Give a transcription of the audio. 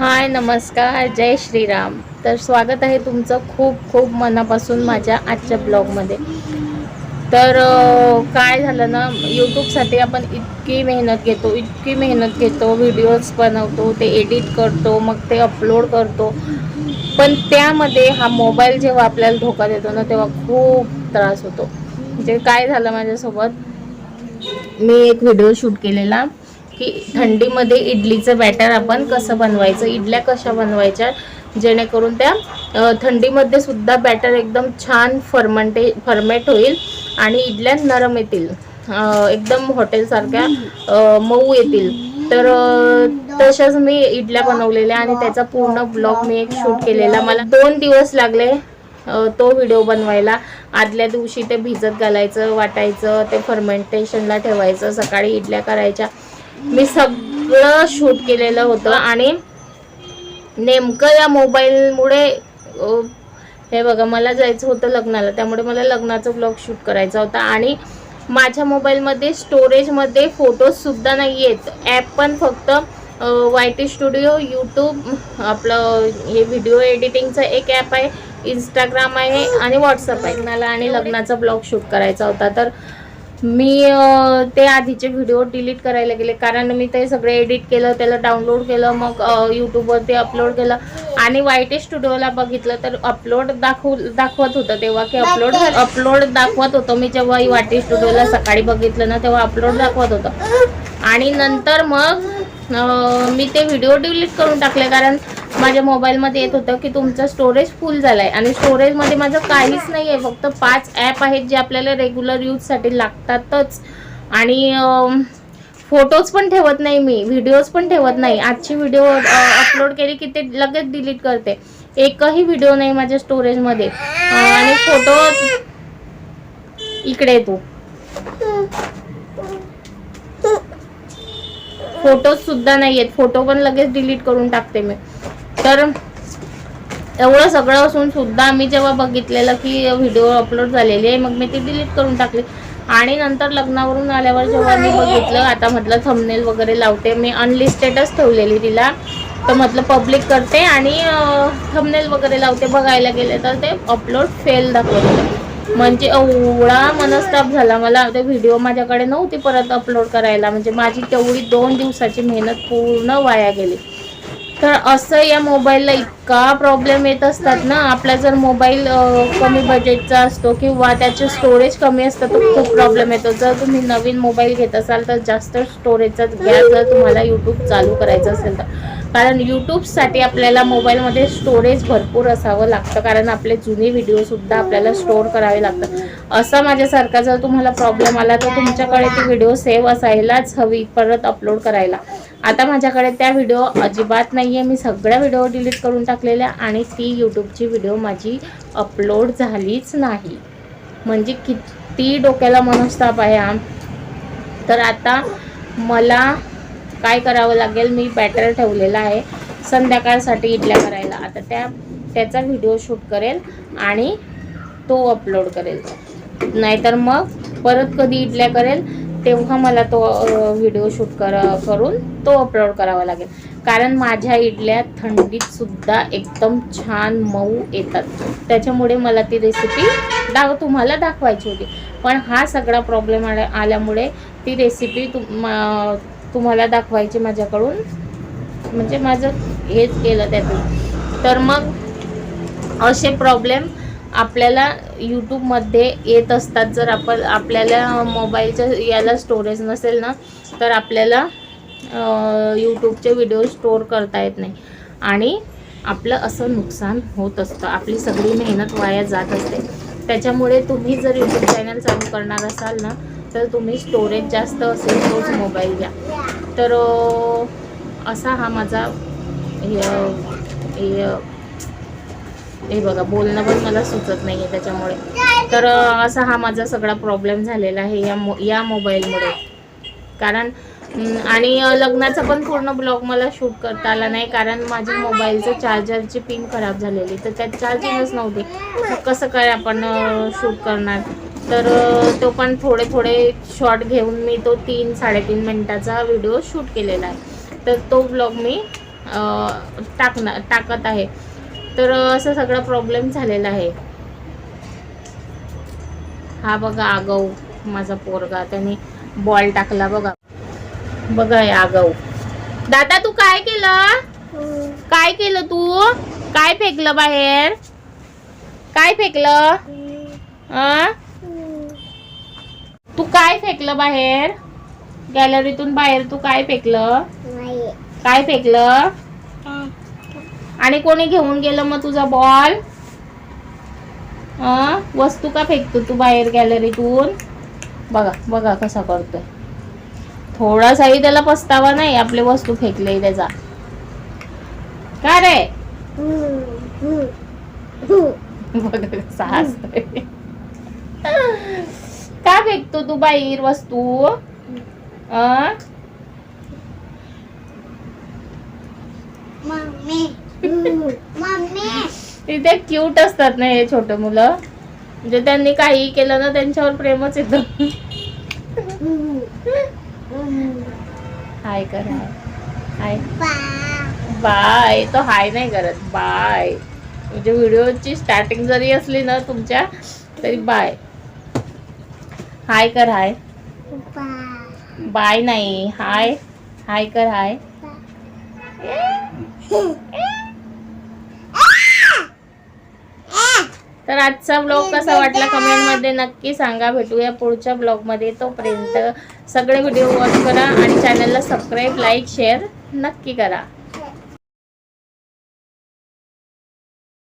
हाय नमस्कार जय श्रीराम. तर स्वागत आहे तुमचं खूप खूप मनापासून माझ्या आजच्या ब्लॉगमध्ये. तर काय झालं ना यूट्यूबसाठी आपण इतकी मेहनत घेतो इतकी मेहनत घेतो व्हिडिओज बनवतो ते एडिट करतो मग ते अपलोड करतो. पण त्यामध्ये हा मोबाईल जेव्हा आपल्याला धोका देतो ना तेव्हा खूप त्रास होतो. म्हणजे काय झालं माझ्यासोबत? मी एक व्हिडिओ शूट केलेला. की थंडीमध्ये इडलीचं बॅटर आपण कसं बनवायचं इडल्या कशा बनवायच्या जेणेकरून त्या थंडीमध्ये सुद्धा बॅटर एकदम छान फर्मंटे फर्मेट होईल आणि इडल्या नरम येतील. एकदम हॉटेलसारख्या मऊ येतील. तर तशाच मी इडल्या बनवलेल्या आणि त्याचा पूर्ण ब्लॉग मी एक शूट केलेला. मला दोन दिवस लागले तो व्हिडिओ बनवायला. आदल्या दिवशी ते भिजत घालायचं वाटायचं ते फर्मेंटेशनला ठेवायचं सकाळी इडल्या करायच्या. मी सगळं शूट केलेलं होतं आणि नेमकं या मोबाईलमुळे हे बघा मला जायचं होतं लग्नाला. त्यामुळे मला लग्नाचा ब्लॉग शूट करायचा होता आणि माझ्या मोबाईलमध्ये स्टोरेजमध्ये फोटोजसुद्धा नाही आहेत. ॲप पण फक्त वाय टी स्टुडिओ यूट्यूब आपलं हे व्हिडिओ एडिटिंगचं एक ॲप आहे इंस्टाग्राम आहे आणि व्हॉट्सअप आहे. लग्नाला आणि लग्नाचा ब्लॉग शूट करायचा होता. तर मी ते आधीचे व्हिडिओ डिलीट करायला गेले. कारण मी ते सगळे एडिट केलं त्याला डाउनलोड केलं मग अ, यूट्यूबवरती अपलोड केलं. आणि वाय टी स्टुडिओला बघितलं तर अपलोड दाखव दाखवत होतं तेव्हा की अपलोड अपलोड दाखवत होतं मी जेव्हा वाय टी स्टुडिओला सकाळी बघितलं ना तेव्हा अपलोड दाखवत होतं. आणि नंतर मग मी ते व्हिडिओ डिलीट करून टाकले. कारण माझ्या मोबाईलमध्ये येत होतं की तुमचं स्टोरेज फुल झालं आहे आणि स्टोरेजमध्ये माझं काहीच नाही आहे फक्त पाच ॲप आहेत जे आपल्याला रेग्युलर यूजसाठी लागतातच. आणि फोटोज पण ठेवत नाही मी. व्हिडिओज पण ठेवत नाही. आजची व्हिडिओ अपलोड केली की ते लगेच डिलीट करते. एकही व्हिडिओ नाही माझ्या स्टोरेजमध्ये आणि फोटो इकडे तू. फोटोज सुद्धा नाही आहेत फोटो पण लगेच डिलीट करून टाकते मी. तर एवढं सगळं असून सुद्धा मी जेव्हा बघितलेलं की व्हिडिओ अपलोड झालेली आहे मग मी ती डिलीट करून टाकली. आणि नंतर लग्नावरून आल्यावर जेव्हा मी बघितलं आता म्हटलं थंबनेल वगैरे लावते. मी अनलिस्टेडच ठेवलेली तिला. तर म्हटलं पब्लिक करते आणि थंबनेल वगैरे लावते. बघायला गेले तर ते अपलोड फेल दाखवत. म्हणजे एवढा मनस्ताप झाला मला. ते व्हिडिओ माझ्याकडे नव्हती परत अपलोड करायला. म्हणजे माझी तेवढी दोन दिवसाची मेहनत पूर्ण वाया गेली. तर असं या मोबाईलला इतका प्रॉब्लेम येत असतात ना आपला जर मोबाईल कमी बजेटचा असतो किंवा त्याचे स्टोरेज कमी असतं तर खूप प्रॉब्लेम येतो. जर तुम्ही नवीन मोबाईल घेत असाल तर जास्त स्टोरेजचा घ्या. जर तुम्हाला यूट्यूब चालू करायचं असेल तर. कारण यूट्यूबसाठी आपल्याला मोबाईलमध्ये स्टोरेज भरपूर असावं लागतं. कारण आपले जुने व्हिडिओसुद्धा आपल्याला स्टोअर करावे लागतात. असा माझ्यासारखा जर तुम्हाला प्रॉब्लेम आला तर तुमच्याकडे ती व्हिडिओ सेव्ह असायलाच हवी परत अपलोड करायला. आता माझ्याकडे त्या व्हिडिओ अजिबात नाही आहे मी सगळ्या व्हिडिओ डिलीट करून टाकलेल्या आणि ती यूट्यूबची व्हिडिओ माझी अपलोड झालीच नाही. म्हणजे किती डोक्याला मनस्ताप आहे हा तर आता मला काय करावं लागेल? मी बॅटर ठेवलेला आहे. संध्याकाळसाठी इडल्या करायला. आता त्या त्याचा व्हिडिओ शूट करेल आणि तो अपलोड करेल. नाहीतर मग परत कधी इडल्या करेल? तेव्हा मला तो व्हिडिओ शूट कर करून तो अपलोड करावा लागेल. कारण माझ्या इडल्या थंडीतसुद्धा एकदम छान मऊ येतात. त्याच्यामुळे मला ती रेसिपी दाव तुम्हाला दाखवायची होती. पण हा सगळा प्रॉब्लेम आल्या आल्यामुळे ती रेसिपी तुम तुम्हाला दाखवायची माझ्याकडून. म्हणजे माझं हेच केलं त्यातून. तर मग असे प्रॉब्लेम आपल्याला यूट्यूबमध्ये येत असतात. जर आपण आपल्याला मोबाईलच्या याला स्टोरेज नसेल ना तर आपल्याला यूट्यूबचे व्हिडिओ स्टोअर करता येत नाही. आणि आपलं असं नुकसान होत असतं. आपली सगळी मेहनत वाया जात असते. त्याच्यामुळे तुम्ही जर यूट्यूब चॅनल चालू करणार असाल ना तर तुम्ही स्टोरेज जास्त असेल तोच मोबाईल घ्या. तर असा हा माझा हे बघा बोलणं पण मला सुचत नाही आहे त्याच्यामुळे. तर असा हा माझा सगळा प्रॉब्लेम झालेला आहे या मो या मोबाईलमुळे कारण आणि लग्नाचा पण पूर्ण ब्लॉग मला शूट करता आला नाही कारण माझ्या मोबाईलचं चार्जरची पिन खराब झालेली. तर त्यात चार्जिंगच नव्हती. मग कसं काय आपण शूट करणार? तर तो पण थोडे थोडे शॉर्ट घेऊन मी तो तीन साडेतीन मिनटाचा व्हिडिओ शूट केलेला आहे. तर तो ब्लॉग मी टाकणार टाकत आहे. तर असं सगळं प्रॉब्लेम झालेला आहे. हा बघा आगऊ माझा पोरगा त्याने बॉल टाकला बघा. बघा हे आगऊ दादा तू काय केलं? काय केलं तू? काय फेकलं बाहेर? काय फेकलं? तू काय फेकलं बाहेर? गॅलरीतून बाहेर तू काय फेकलं? काय फेकलं? आणि कोणी घेऊन गेलं मग तुझा बॉल वस्तू का फेकतो तू बाहेर गॅलरीतून बघा बघा कसा करतोय. थोडासाही त्याला पस्तावा नाही आपले वस्तू फेकले त्याचा. का रे? का फेकतो तू बाहेर वस्तू? अ? इथे क्यूट असतात ना हे छोटे मुलं. म्हणजे त्यांनी काही केलं ना त्यांच्यावर प्रेमच येतं. हाय कर हाय. हाय. बाय. तो हाय नाही करत. बाय. म्हणजे व्हिडिओची स्टार्टिंग जरी असली ना तुमच्या तरी बाय. हाय कर हाय. बाय नाही. हाय. हाय कर हाय. तर आजचा ब्लॉग कसा वाटला कमेंटमध्ये नक्की सांगा. भेटूया पुढच्या ब्लॉगमध्ये तोपर्यंत सगळे व्हिडिओ वॉच करा आणि चॅनलला सबस्क्राईब लाईक शेअर नक्की करा.